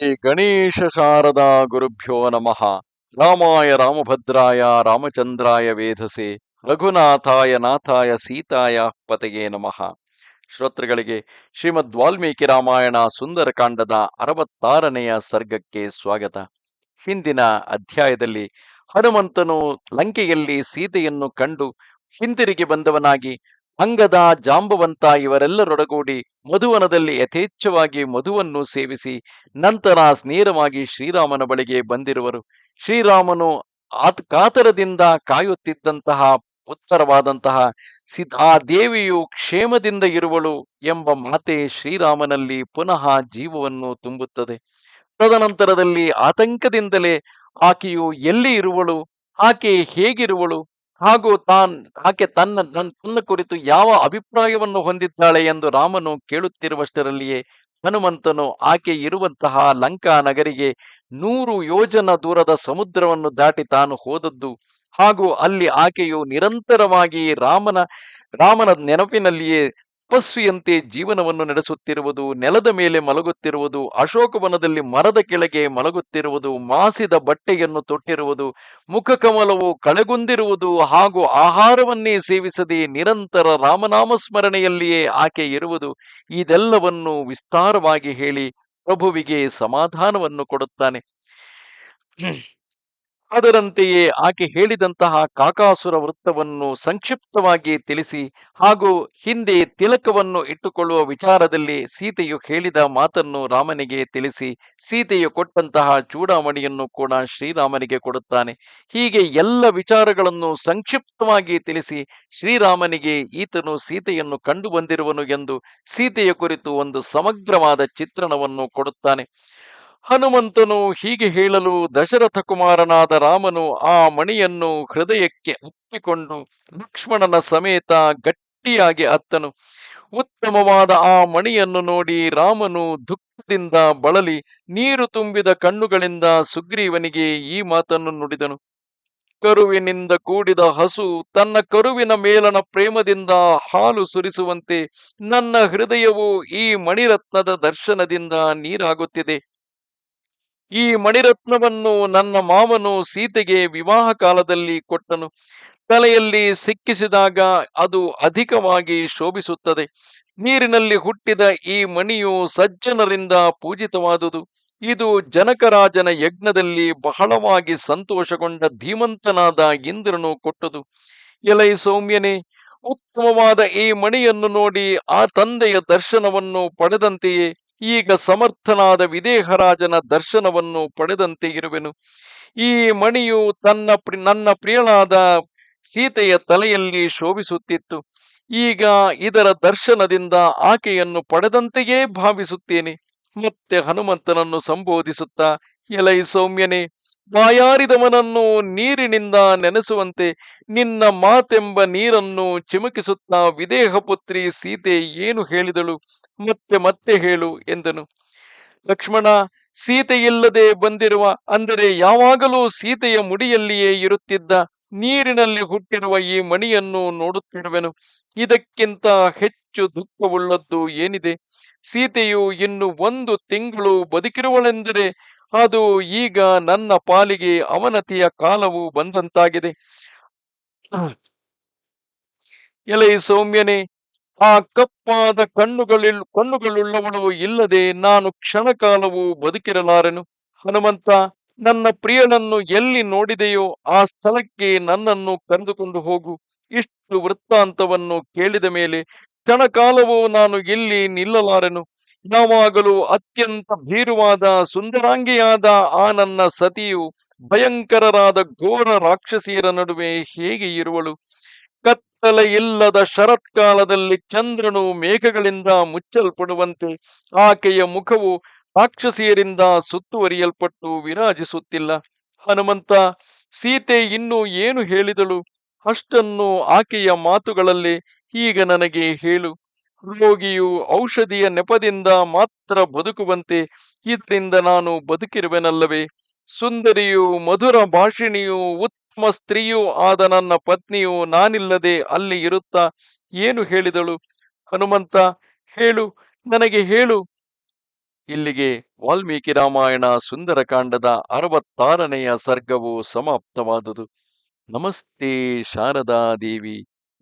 ಗಣೇಶ ಶಾರದಾ ಗುರುಭ್ಯೋ ನಮಃ. ರಾಮಾಯ ರಾಮಭದ್ರಾಯ, ರಾಮಚಂದ್ರಾಯ ವೇಧಸೆ ರಘುನಾಥಾಯ, ನಾಥಾಯ, ಸೀತಾಯ ಪತೆಯೇ ನಮಃ. ಶ್ರೋತೃಗಳಿಗೆ ಶ್ರೀಮದ್ ವಾಲ್ಮೀಕಿ ರಾಮಾಯಣ ಸುಂದರಕಾಂಡದ ಅರವತ್ತಾರನೆಯ ಸರ್ಗಕ್ಕೆ ಸ್ವಾಗತ. ಹಿಂದಿನ ಅಧ್ಯಾಯದಲ್ಲಿ ಹನುಮಂತನು ಲಂಕೆಯಲ್ಲಿ ಸೀತೆಯನ್ನು ಕಂಡು ಹಿಂದಿರುಗಿ ಬಂದವನಾಗಿ ಅಂಗದ ಜಾಂಬವಂತ ಇವರೆಲ್ಲರೊಡಗೂಡಿ ಮಧುವನದಲ್ಲಿ ಯಥೇಚ್ಛವಾಗಿ ಮಧುವನ್ನು ಸೇವಿಸಿ ನಂತರ ಸ್ನೇರವಾಗಿ ಶ್ರೀರಾಮನ ಬಳಿಗೆ ಬಂದಿರುವರು. ಶ್ರೀರಾಮನು ಆತ್ ಕಾತರದಿಂದ ಕಾಯುತ್ತಿದ್ದಂತಹ ಉತ್ತರವಾದಂತಹ ಸಿ ಆ ದೇವಿಯು ಕ್ಷೇಮದಿಂದ ಇರುವಳು ಎಂಬ ಮಾತೆ ಶ್ರೀರಾಮನಲ್ಲಿ ಪುನಃ ಜೀವವನ್ನು ತುಂಬುತ್ತದೆ. ತದನಂತರದಲ್ಲಿ ಆತಂಕದಿಂದಲೇ ಆಕೆಯು ಎಲ್ಲಿ ಇರುವಳು, ಆಕೆ ಹೇಗಿರುವಳು ಹಾಗೂ ತಾನ್, ಆಕೆ ತನ್ನ ತನ್ನ ಕುರಿತು ಯಾವ ಅಭಿಪ್ರಾಯವನ್ನು ಹೊಂದಿದ್ದಾಳೆ ಎಂದು ರಾಮನು ಕೇಳುತ್ತಿರುವಷ್ಟರಲ್ಲಿಯೇ ಹನುಮಂತನು ಆಕೆ ಇರುವಂತಹ ಲಂಕಾ ನಗರಿಗೆ ನೂರು ಯೋಜನ ದೂರದ ಸಮುದ್ರವನ್ನು ದಾಟಿ ತಾನು ಹೋದದ್ದು. ಹಾಗೂ ಅಲ್ಲಿ ಆಕೆಯು ನಿರಂತರವಾಗಿ ರಾಮನ ರಾಮನ ನೆನಪಿನಲ್ಲಿಯೇ ತಪಸ್ವಿಯಂತೆ ಜೀವನವನ್ನು ನಡೆಸುತ್ತಿರುವುದು, ನೆಲದ ಮೇಲೆ ಮಲಗುತ್ತಿರುವುದು, ಅಶೋಕವನದಲ್ಲಿ ಮರದ ಕೆಳಗೆ ಮಲಗುತ್ತಿರುವುದು, ಮಾಸಿದ ಬಟ್ಟೆಯನ್ನು ತೊಟ್ಟಿರುವುದು, ಮುಖಕಮಲವು ಕಳೆಗುಂದಿರುವುದು ಹಾಗೂ ಆಹಾರವನ್ನೇ ಸೇವಿಸದೆ ನಿರಂತರ ರಾಮನಾಮ ಸ್ಮರಣೆಯಲ್ಲಿಯೇ ಆಕೆ ಇರುವುದು, ಇದೆಲ್ಲವನ್ನು ವಿಸ್ತಾರವಾಗಿ ಹೇಳಿ ಪ್ರಭುವಿಗೆ ಸಮಾಧಾನವನ್ನು ಕೊಡುತ್ತಾನೆ. ಅದರಂತೆಯೇ ಆಕೆ ಹೇಳಿದಂತಹ ಕಾಕಾಸುರ ವೃತ್ತವನ್ನು ಸಂಕ್ಷಿಪ್ತವಾಗಿ ತಿಳಿಸಿ ಹಾಗೂ ಹಿಂದೆ ತಿಲಕವನ್ನು ಇಟ್ಟುಕೊಳ್ಳುವ ವಿಚಾರದಲ್ಲಿ ಸೀತೆಯು ಹೇಳಿದ ಮಾತನ್ನು ರಾಮನಿಗೆ ತಿಳಿಸಿ ಸೀತೆಯು ಕೊಟ್ಟಂತಹ ಚೂಡಾಮಣಿಯನ್ನು ಕೂಡ ಶ್ರೀರಾಮನಿಗೆ ಕೊಡುತ್ತಾನೆ. ಹೀಗೆ ಎಲ್ಲ ವಿಚಾರಗಳನ್ನು ಸಂಕ್ಷಿಪ್ತವಾಗಿ ತಿಳಿಸಿ ಶ್ರೀರಾಮನಿಗೆ ಈತನು ಸೀತೆಯನ್ನು ಕಂಡು ಬಂದಿರುವನು ಎಂದು ಸೀತೆಯ ಕುರಿತು ಒಂದು ಸಮಗ್ರವಾದ ಚಿತ್ರಣವನ್ನು ಕೊಡುತ್ತಾನೆ. ಹನುಮಂತನು ಹೀಗೆ ಹೇಳಲು ದಶರಥ ಕುಮಾರನಾದ ರಾಮನು ಆ ಮಣಿಯನ್ನು ಹೃದಯಕ್ಕೆ ಅಪ್ಪಿಕೊಂಡು ಲಕ್ಷ್ಮಣನ ಸಮೇತ ಗಟ್ಟಿಯಾಗಿ ಅತ್ತನು. ಉತ್ತಮವಾದ ಆ ಮಣಿಯನ್ನು ನೋಡಿ ರಾಮನು ದುಃಖದಿಂದ ಬಳಲಿ ನೀರು ತುಂಬಿದ ಕಣ್ಣುಗಳಿಂದ ಸುಗ್ರೀವನಿಗೆ ಈ ಮಾತನ್ನು ನುಡಿದನು. ಕರುವಿನಿಂದ ಕೂಡಿದ ಹಸು ತನ್ನ ಕರುವಿನ ಮೇಲನ ಪ್ರೇಮದಿಂದ ಹಾಲು ಸುರಿಸುವಂತೆ ನನ್ನ ಹೃದಯವು ಈ ಮಣಿರತ್ನದ ದರ್ಶನದಿಂದ ನೀರಾಗುತ್ತಿದೆ. ಈ ಮಣಿರತ್ನವನ್ನು ನನ್ನ ಮಾವನು ಸೀತೆಗೆ ವಿವಾಹ ಕಾಲದಲ್ಲಿ ಕೊಟ್ಟನು. ತಲೆಯಲ್ಲಿ ಸಿಕ್ಕಿಸಿದಾಗ ಅದು ಅಧಿಕವಾಗಿ ಶೋಭಿಸುತ್ತದೆ. ನೀರಿನಲ್ಲಿ ಹುಟ್ಟಿದ ಈ ಮಣಿಯು ಸಜ್ಜನರಿಂದ ಪೂಜಿತವಾದುದು. ಇದು ಜನಕರಾಜನ ಯಜ್ಞದಲ್ಲಿ ಬಹಳವಾಗಿ ಸಂತೋಷಗೊಂಡ ಧೀಮಂತನಾದ ಇಂದ್ರನು ಕೊಟ್ಟದು. ಎಲೈ ಸೌಮ್ಯನೇ, ಉತ್ತಮವಾದ ಈ ಮಣಿಯನ್ನು ನೋಡಿ ಆ ತಂದೆಯ ದರ್ಶನವನ್ನು ಪಡೆದಂತೆಯೇ. ಈಗ ಸಮರ್ಥನಾದ ವಿದೇಹರಾಜನ ದರ್ಶನವನ್ನು ಪಡೆದಂತೆ ಇರುವೆನು. ಈ ಮಣಿಯು ತನ್ನ ನನ್ನ ಪ್ರಿಯಳಾದ ಸೀತೆಯ ತಲೆಯಲ್ಲಿ ಶೋಭಿಸುತ್ತಿತ್ತು. ಈಗ ಇದರ ದರ್ಶನದಿಂದ ಆಕೆಯನ್ನು ಪಡೆದಂತೆಯೇ ಭಾವಿಸುತ್ತೇನೆ. ಮತ್ತೆ ಹನುಮಂತನನ್ನು ಸಂಬೋಧಿಸುತ್ತಾ, ಎಲೈ ಸೌಮ್ಯನೇ ಬಾಯಾರಿದವನನ್ನು ನೀರಿನಿಂದ ನೆನೆಸುವಂತೆ ನಿನ್ನ ಮಾತೆಂಬ ನೀರನ್ನು ಚಿಮುಕಿಸುತ್ತಾ ವಿದೇಹ ಪುತ್ರಿ ಸೀತೆ ಏನು ಹೇಳಿದಳು? ಮತ್ತೆ ಮತ್ತೆ ಹೇಳು ಎಂದನು. ಲಕ್ಷ್ಮಣ, ಸೀತೆಯಿಲ್ಲದೆ ಬಂದಿರುವ ಅಂದರೆ ಯಾವಾಗಲೂ ಸೀತೆಯ ಮುಡಿಯಲ್ಲಿಯೇ ಇರುತ್ತಿದ್ದ ನೀರಿನಲ್ಲಿ ಹುಟ್ಟಿರುವ ಈ ಮಣಿಯನ್ನು ನೋಡುತ್ತಿರುವೆನು. ಇದಕ್ಕಿಂತ ಹೆಚ್ಚು ದುಃಖವುಳ್ಳದ್ದು ಏನಿದೆ? ಸೀತೆಯು ಇನ್ನು ಒಂದು ತಿಂಗಳು ಬದುಕಿರುವಳೆಂದರೆ ಅದು ಈಗ ನನ್ನ ಪಾಲಿಗೆ ಅವನತಿಯ ಕಾಲವು ಬಂದಂತಾಗಿದೆ. ಎಲೆ ಸೌಮ್ಯನೇ, ಆ ಕಪ್ಪಾದ ಕಣ್ಣುಗಳಿಲ್, ಕಣ್ಣುಗಳುಳ್ಳವಳು ಇಲ್ಲದೆ ನಾನು ಕ್ಷಣಕಾಲವು ಬದುಕಿರಲಾರೆನು? ಹನುಮಂತ, ನನ್ನ ಪ್ರಿಯನನ್ನು ಎಲ್ಲಿ ನೋಡಿದೆಯೋ ಆ ಸ್ಥಳಕ್ಕೆ ನನ್ನನ್ನು ಕರೆದುಕೊಂಡು ಹೋಗು. ಇಷ್ಟು ವೃತ್ತಾಂತವನ್ನು ಕೇಳಿದ ಮೇಲೆ ಕ್ಷಣಕಾಲವು ನಾನು ಇಲ್ಲಿ ನಿಲ್ಲಲಾರೆನು. ಯಾವಾಗಲೂ ಅತ್ಯಂತ ಭೀರುವಾದ, ಸುಂದರಾಂಗಿಯಾದ ಆ ನನ್ನ ಸತಿಯು ಭಯಂಕರರಾದ ಘೋರ ರಾಕ್ಷಸಿಯರ ನಡುವೆ ಹೇಗೆ ಇರುವಳು? ಕತ್ತಲೆ ಇಲ್ಲದ ಶರತ್ಕಾಲದಲ್ಲಿ ಚಂದ್ರನು ಮೇಘಗಳಿಂದ ಮುಚ್ಚಲ್ಪಡುವಂತೆ ಆಕೆಯ ಮುಖವು ರಾಕ್ಷಸಿಯರಿಂದ ಸುತ್ತುವರಿಯಲ್ಪಟ್ಟು ವಿರಾಜಿಸುತ್ತಿಲ್ಲ. ಹನುಮಂತ, ಸೀತೆ ಇನ್ನೂ ಏನು ಹೇಳಿದಳು? ಅಷ್ಟನ್ನು ಆಕೆಯ ಮಾತುಗಳಲ್ಲಿ ಈಗ ನನಗೆ ಹೇಳು, ರೋಗಿಯು ಔಷಧಿಯ ನೆಪದಿಂದ ಮಾತ್ರ ಬದುಕುವಂತೆ ಇದರಿಂದ ನಾನು ಬದುಕಿರುವೆನಲ್ಲವೇ? ಸುಂದರಿಯು ಮಧುರ ಭಾಷಿಣಿಯು ಉತ್ತಮ ಸ್ತ್ರೀಯೂ ಆದ ನನ್ನ ಪತ್ನಿಯು ನಾನಿಲ್ಲದೆ ಅಲ್ಲಿ ಇರುತ್ತಾ? ಏನು ಹೇಳಿದಳು? ಹನುಮಂತ, ಹೇಳು, ನನಗೆ ಹೇಳು. ಇಲ್ಲಿಗೆ ವಾಲ್ಮೀಕಿ ರಾಮಾಯಣ ಸುಂದರಕಾಂಡದ ಅರವತ್ತಾರನೆಯ ಸರ್ಗವು ಸಮಾಪ್ತವಾದುದು. ನಮಸ್ತೆ ಶಾರದಾ ದೇವಿ.